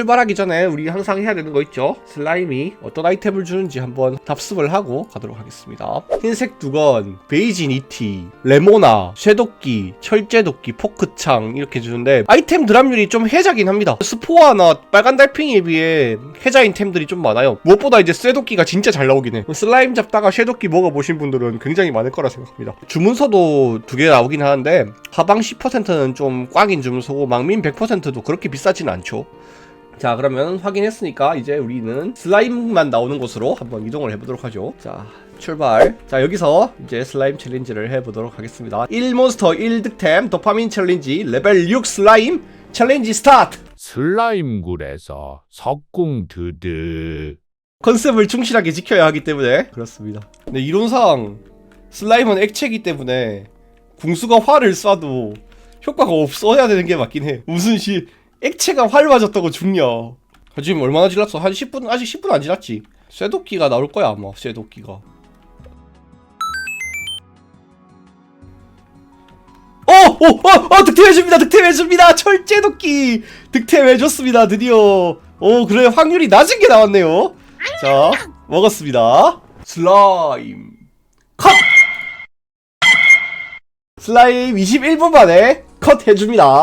출발하기 전에 우리 항상 해야 되는 거 있죠? 슬라임이 어떤 아이템을 주는지 한번 답습을 하고 가도록 하겠습니다. 흰색 두건, 베이지 니티, 레모나, 쇠도끼, 철제도끼, 포크창 이렇게 주는데 아이템 드랍률이 좀 해자긴 합니다. 스포아나 빨간 달팽이에 비해 해자인 템들이 좀 많아요. 무엇보다 이제 쇠도끼가 진짜 잘 나오긴 해. 슬라임 잡다가 쇠도끼 먹어보신 분들은 굉장히 많을 거라 생각합니다. 주문서도 두 개 나오긴 하는데 하방 10%는 좀 꽝인 주문서고 망민 100%도 그렇게 비싸진 않죠. 자 그러면 확인했으니까 이제 우리는 슬라임만 나오는 곳으로 한번 이동을 해보도록 하죠. 자 출발. 자 여기서 이제 슬라임 챌린지를 해보도록 하겠습니다. 1몬스터 1득템 도파민 챌린지 레벨 6 슬라임 챌린지 스타트! 슬라임굴에서 석궁 드드. 컨셉을 충실하게 지켜야 하기 때문에 그렇습니다. 근데 이론상 슬라임은 액체이기 때문에 궁수가 활을 쏴도 효과가 없어야 되는 게 맞긴 해. 무슨 시 액체가 활 맞았다고 죽냐 지금 얼마나 지났어? 한 10분 아직 10분 안 지났지 쇠도끼가 나올 거야 아마 쇠도끼가 어! 어! 어! 어! 득템해줍니다! 득템해줍니다! 철제도끼! 득템해줬습니다 드디어 오 그래 확률이 낮은 게 나왔네요 자 먹었습니다 슬라임 컷! 슬라임 21분 만에 컷 해줍니다